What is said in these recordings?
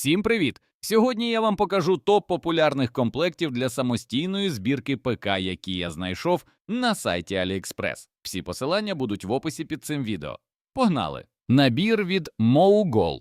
Всім привіт! Сьогодні я вам покажу топ популярних комплектів для самостійної збірки ПК, які я знайшов на сайті AliExpress. Всі посилання будуть в описі під цим відео. Погнали! Набір від MoGol.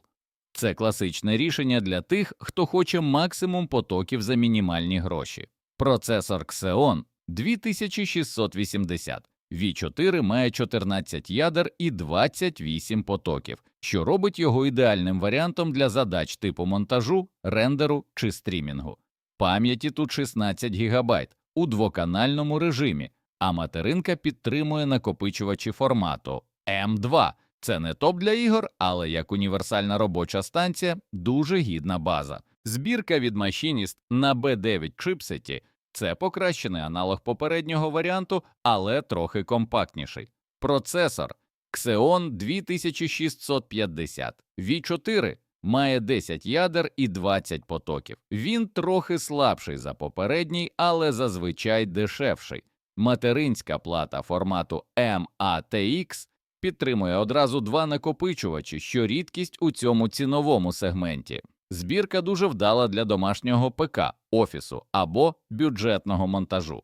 Це класичне рішення для тих, хто хоче максимум потоків за мінімальні гроші. Процесор Xeon 2680. V4 має 14 ядер і 28 потоків, що робить його ідеальним варіантом для задач типу монтажу, рендеру чи стрімінгу. Пам'яті тут 16 ГБ у двоканальному режимі, а материнка підтримує накопичувачі формату M2. Це не топ для ігор, але як універсальна робоча станція дуже гідна база. Збірка від Machinist на B9 чипсеті це покращений аналог попереднього варіанту, але трохи компактніший. Процесор Xeon 2650 V4 має 10 ядер і 20 потоків. Він трохи слабший за попередній, але зазвичай дешевший. Материнська плата формату MATX підтримує одразу два накопичувачі, що рідкість у цьому ціновому сегменті. Збірка дуже вдала для домашнього ПК, офісу або бюджетного монтажу.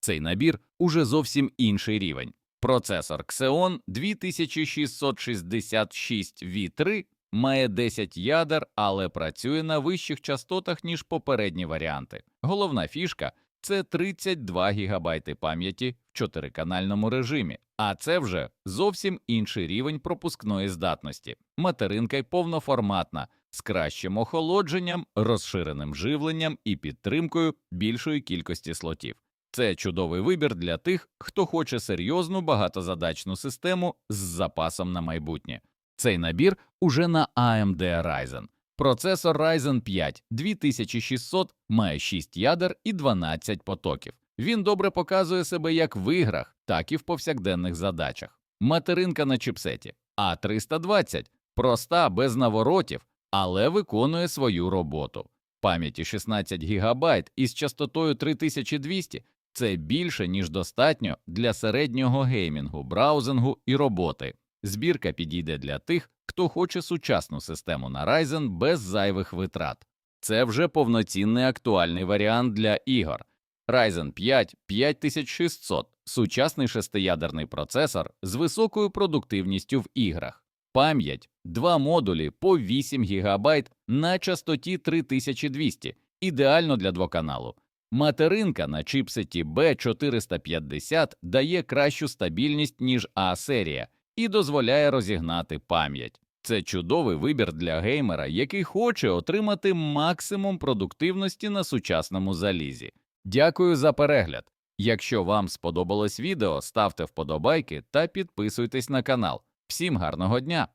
Цей набір уже зовсім інший рівень. Процесор Xeon 2666 V3 має 10 ядер, але працює на вищих частотах, ніж попередні варіанти. Головна фішка це 32 ГБ пам'яті в чотириканальному режимі, а це вже зовсім інший рівень пропускної здатності. Материнка й повноформатна з кращим охолодженням, розширеним живленням і підтримкою більшої кількості слотів. Це чудовий вибір для тих, хто хоче серйозну багатозадачну систему з запасом на майбутнє. Цей набір уже на AMD Ryzen. Процесор Ryzen 5 2600 має 6 ядер і 12 потоків. Він добре показує себе як в іграх, так і в повсякденних задачах. Материнка на чипсеті А320 проста без наворотів, але виконує свою роботу. Пам'яті 16 ГБ із частотою 3200 – це більше, ніж достатньо для середнього геймінгу, браузингу і роботи. Збірка підійде для тих, хто хоче сучасну систему на Ryzen без зайвих витрат. Це вже повноцінний актуальний варіант для ігор. Ryzen 5 5600 – сучасний шестиядерний процесор з високою продуктивністю в іграх. Пам'ять – два модулі по 8 ГБ на частоті 3200, ідеально для двоканалу. Материнка на чипсеті B450 дає кращу стабільність, ніж А-серія, і дозволяє розігнати пам'ять. Це чудовий вибір для геймера, який хоче отримати максимум продуктивності на сучасному залізі. Дякую за перегляд. Якщо вам сподобалось відео, ставте вподобайки та підписуйтесь на канал. Всім гарного дня!